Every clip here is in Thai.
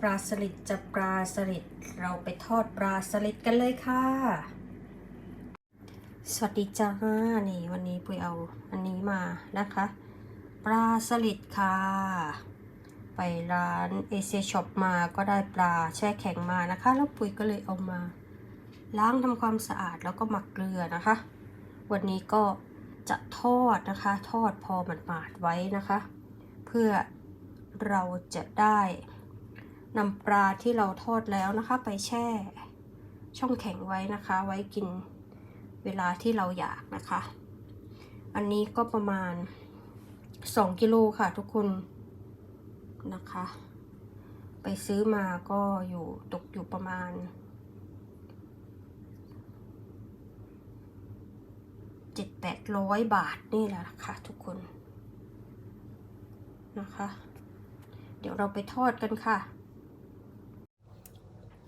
ปลาสลิดจะปลาสลิดเราไปทอดปลาสลิดกันเลยค่ะ สวัสดีจ้านี่วันนี้ปุยเอาอันนี้มานะคะ ปลาสลิดค่ะ ไปร้านเอเชียช็อปมาก็ได้ปลาแช่แข็งมานะคะ แล้วปุยก็เลยเอามา ล้างทำความสะอาดแล้วก็หมักเกลือนะคะ วันนี้ก็จะทอดนะคะ ทอดพอหมาดๆไว้นะคะ เพื่อเราจะได้ นำปลาที่เราทอดแล้วนะคะ ไปแช่ ช่องแข็งไว้นะคะ ไว้กินเวลาที่เราอยากนะคะ อันนี้ก็ประมาณ 2 กิโลค่ะทุกคนนะคะ ไปซื้อมาก็อยู่ตกอยู่ประมาณเจ็ดแปดร้อยบาทนี่แหละค่ะทุกคนนะคะ เดี๋ยวเราไปทอดกันค่ะ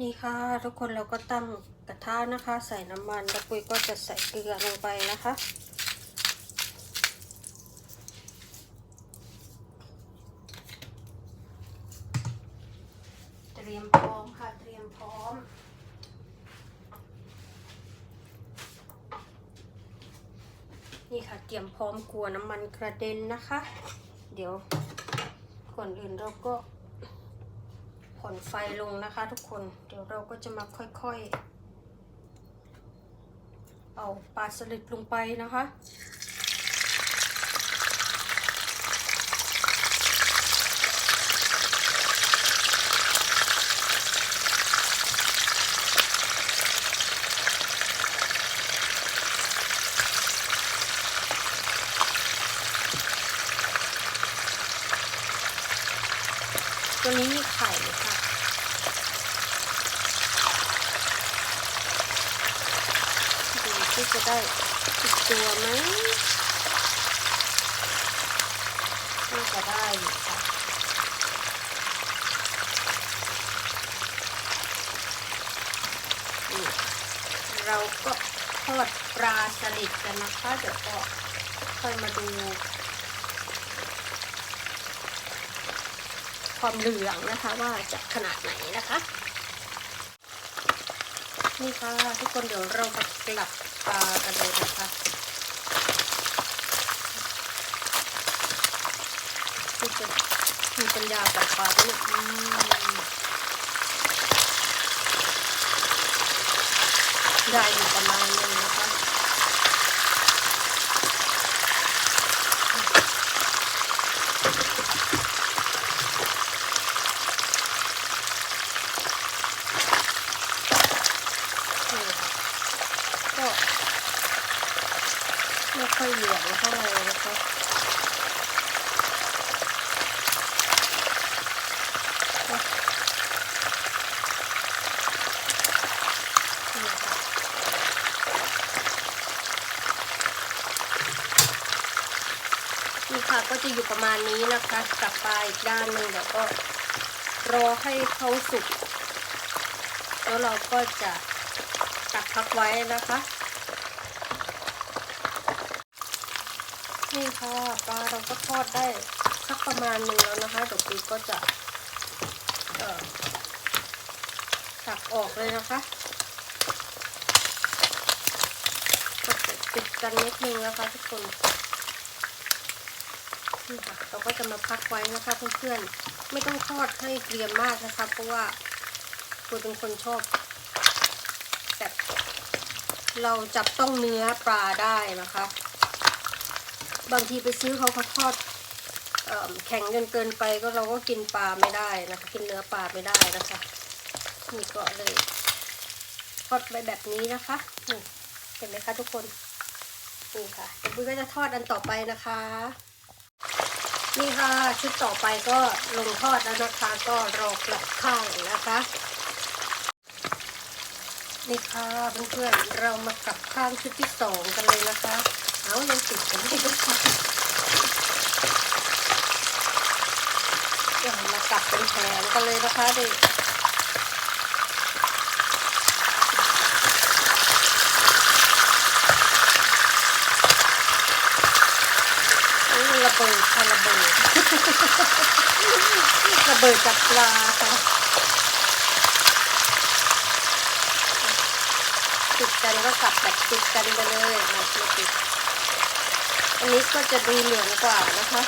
นี่ค่ะ ทุกคนเราก็ตั้งกระทะนะคะ ใส่น้ำมันแล้วปุ้ยก็จะใส่เกลือลงไปนะคะ เตรียมพร้อมค่ะเตรียมพร้อมนี่ค่ะเตรียมพร้อมกลัวน้ำมันกระเด็นนะคะ เดี๋ยวก่อนอื่นเราก็ ผ่อนไฟลงนะคะทุกคน เดี๋ยวเราก็จะมาค่อยๆ เอาปลาสลิดลงไปนะคะตัวนี้มีไข่ค่ะ ดู ที่จะได้อีกตัวไหมน่าจะได้ค่ะเราก็ทอดปลาสลิดกันนะคะเดี๋ยวก็ค่อยมาดู ความเหลืองนะคะว่าจะขนาดไหนนะคะ นี่ค่ะทุกคนเดี๋ยวเรามากลับปลากันเลยนะคะนี่จะมีปัญญาปลาปลาด้วยอืมได้อยู่ประมาณนี้ค่ะก็ ไม่ค่อยเหลืองเท่าไหร่นะคะนี่ค่ะนี่ค่ะก็จะอยู่ประมาณนี้นะคะ กลับไปอีกด้านหนึ่งเดี๋ยวก็รอให้เขาสุก แล้วเราก็จะตักพักไว้นะคะ นี่ค่ะปลาเราก็ทอดได้สักประมาณหนึ่งแล้วนะคะเดี๋ยวปีก็จะตักออกเลยนะคะก็จะติดกันนิดนึงนะคะทุกคนนี่ค่ะเราก็จะมาพักไว้นะคะเพื่อนๆไม่ต้องทอดให้เกรียมมากนะคะ เพราะว่าตัวเป็นคนชอบแบบเราจับต้องเนื้อปลาได้นะคะ บางทีไปซื้อเขาเขาทอดอแข็งเกินเกินไปก็เราก็กินปลาไม่ได้นะคะกินเนื้อปลาไม่ได้นะคะนี่ก็เลยทอดไปแบบนี้นะคะเห็นไหมคะทุกคนนี่ค่ะเดี๋ยวปุ้ยก็จะทอดอันต่อไปนะคะ นี่ค่ะชุดต่อไปก็ลงทอดแล้วนะคะก็รอกลับข้างนะคะ นี่ค่ะเพื่อนๆเรามากลับข้างชุดที่สองกันเลยนะคะ เอายังติดกันไม่ก็ค่ะอย่างมาจับเป็นแผลกันเลยนะคะเด็กระเบิดค่ะระเบิดระเบิดจากปลาค่ะติดกันก็กลับแบบติดกันไปเลยมาติด อันนี้ก็จะดูเหลืองกว่านะคะ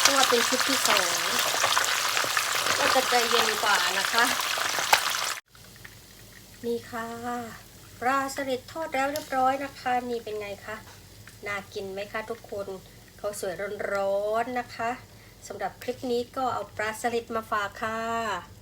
เพราะว่าเป็นชุดที่สองก็จะใจเย็นกว่านะคะ นี่ค่ะปลาสลิดทอดแล้วเรียบร้อยนะคะ นี่เป็นไงคะน่ากินไหมคะทุกคนเขาสวยร้อนๆนะคะสำหรับคลิปนี้ก็เอาปลาสลิดมาฝากค่ะ